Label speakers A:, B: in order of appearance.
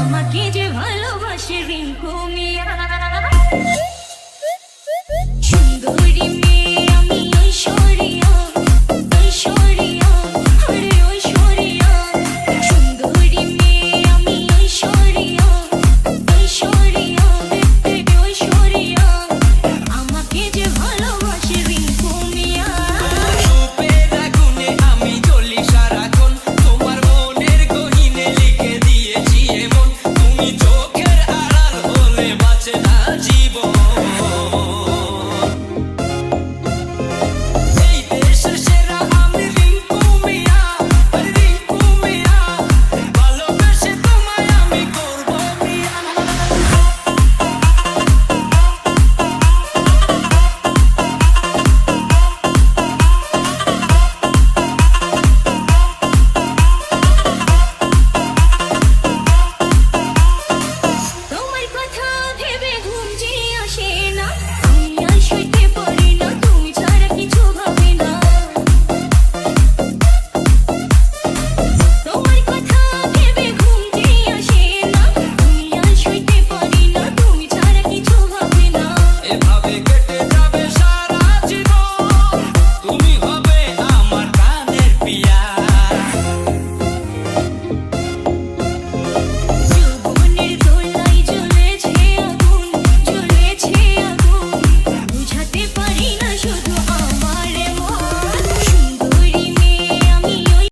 A: আমাকে যে ভালোবাসে রিঙ্কু মিয়া।